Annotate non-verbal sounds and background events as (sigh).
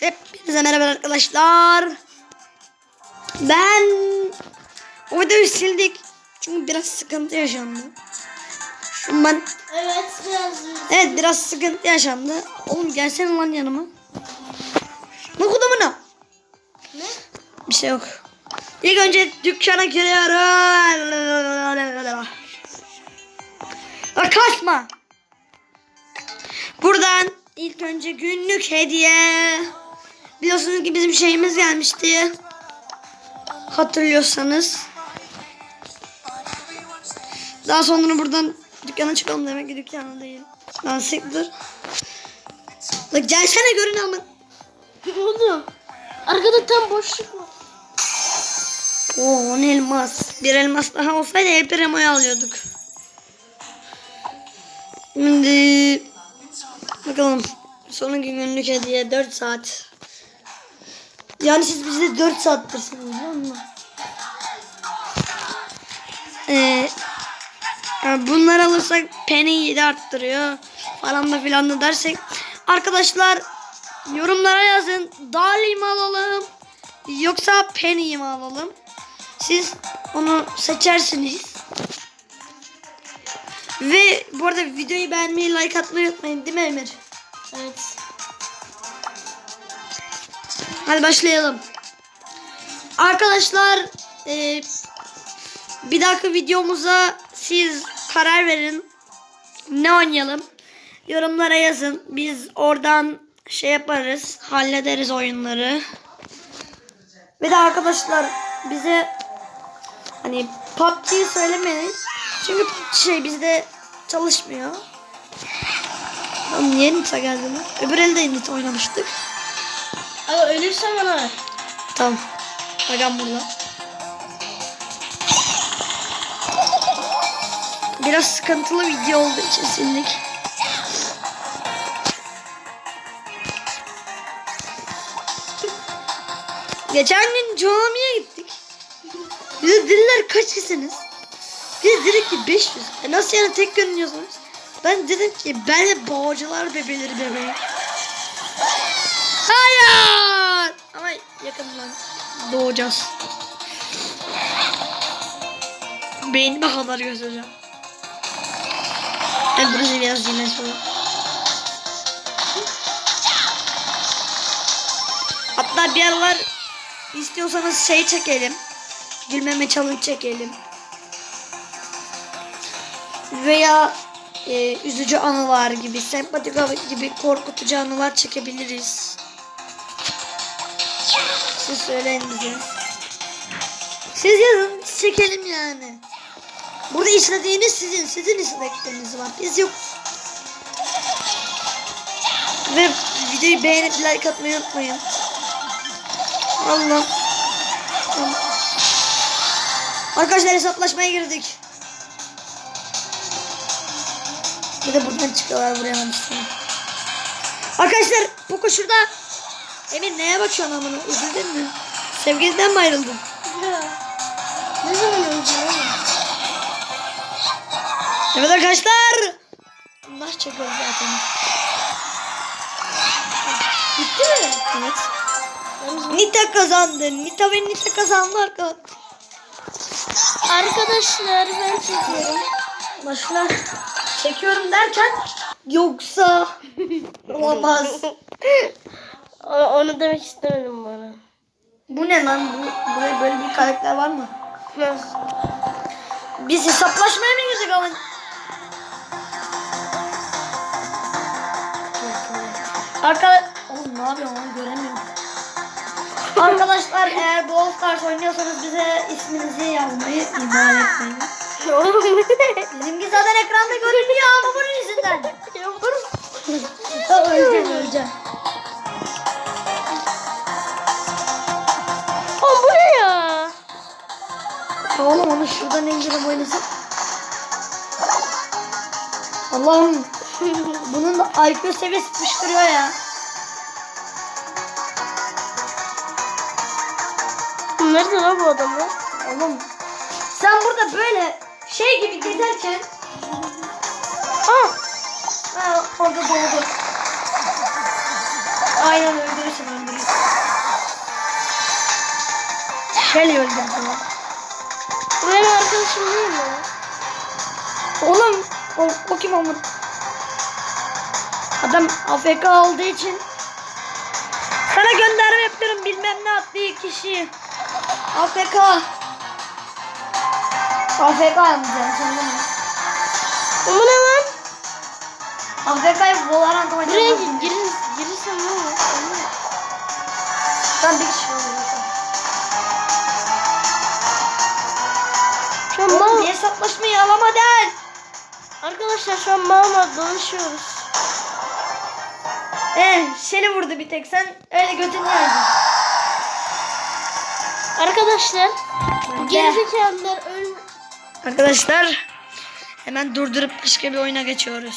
Hepinize merhaba arkadaşlar. Ben o videoyu sildik. Çünkü biraz sıkıntı yaşandı. Şu ben Evet biraz evet biraz sıkıntı yaşandı. Oğlum gelsene lan yanıma. Ne kodumuna? ne? Bir şey yok. İlk önce dükkana giriyorum. Bak kaçma. Buradan ilk önce günlük hediye. Biliyorsunuz ki bizim şeyimiz gelmişti. Hatırlıyorsanız. Daha sonra buradan dükkana çıkalım demek ki dükkana değil. Lan siktir. Bak gelsene görün ama. Ne oldu? Arkada tam boşluk var. Oo on elmas. Bir elmas daha olsaydı El Primo'yu alıyorduk. Şimdi bakalım. Sonraki günlük hediye 4 saat. Yani siz bizde 4 saattirsiniz musun? Ee, yani bunları alırsak Penny'yi de arttırıyor. Falan da filan da dersek. Arkadaşlar yorumlara yazın. Dali mi alalım? Yoksa Penny'yi mi alalım? Siz onu seçersiniz. Ve bu arada videoyu beğenmeyi, like atmayı unutmayın değil mi Emir? Evet. Hadi başlayalım. Arkadaşlar e, bir dahaki videomuza siz karar verin. Ne oynayalım? Yorumlara yazın. Biz oradan şey yaparız. Hallederiz oyunları. Ve de arkadaşlar bize hani PUBG'yi söylemeyin. Çünkü şey bizde çalışmıyor. Oğlum niye Nita geldi lan? Öbür elde Nita oynamıştık. Aga ölürsen bana ver. Tamam. Hocam burada. Biraz sıkıntılı video olduğu için sildik. Geçen gün camiye gittik. Bize dediler kaç kişisiniz? Biz dedik ki 500. E nasıl yani tek görünüyorsunuz? Ben dedim ki ben de bağcılar bebeleri bebeğim. Hayır. Ama yakından doğacağız. Beynime kadar göstereceğim. Evet burası biraz dinlensin. Hatta bir aralar istiyorsanız şey çekelim. Gülmeme challenge çekelim. Veya e, üzücü anılar gibi, sempatik gibi korkutucu anılar çekebiliriz. Siz söyleyin bize. Siz yazın çekelim yani. Burada istediğiniz sizin. Sizin istekleriniz var. Biz yok. Ve videoyu beğenip like atmayı unutmayın. Allah. Arkadaşlar hesaplaşmaya girdik. Bir de buradan çıkıyorlar buraya namusunu. Arkadaşlar Poco şurada. Emir neye bakıyorsun amına? Üzüldün mü? Sevgiliden mi ayrıldın? Ya. Ne zaman önce? Evet arkadaşlar. Bunlar çekiyor zaten. Bitti mi? Evet. Nita kazandı. Nita ve Nita kazandı arkadaşlar. Arkadaşlar ben çekiyorum. Başlar. Çekiyorum derken yoksa (laughs) olamaz. (laughs) Onu demek istemedim bana. Bu ne lan? Bu, buraya böyle bir karakter var mı? Biz hesaplaşmaya mı girdik ama? Arkadaş... Oğlum ne yapıyorsun lan göremiyorum. Arkadaşlar eğer Brawl Stars oynuyorsanız bize isminizi yazmayı ihmal etmeyin. (laughs) Bizimki zaten ekranda görünüyor ama bunun yüzünden. (laughs) Öleceğim öleceğim. ben indirim oynasın. Allah'ım (laughs) bunun da IQ seviyesi fışkırıyor ya. Nerede lan bu adamı? Oğlum sen burada böyle şey gibi gezerken Aa! Ha, orada doğdu. Aynen öldürürsün öldürürsün. Şöyle öldürdüm. Bu benim arkadaşım değil mi? Oğlum o, o kim ama? Adam AFK olduğu için sana gönderme yapıyorum bilmem ne attığı kişi. AFK. AFK yapacağım bunu. O ne lan? AFK'yı Valorant Buraya oynayacağım. gir, girir, girirsen ne olur? Ben bir kişi oynayacağım. Hesaplaşmayı alamadan? arkadaşlar şu an malla dolaşıyoruz. Eh Shelly vurdu bir tek sen öyle götün yerdin. Arkadaşlar gerizekalılar öl Arkadaşlar hemen durdurup başka bir oyuna geçiyoruz.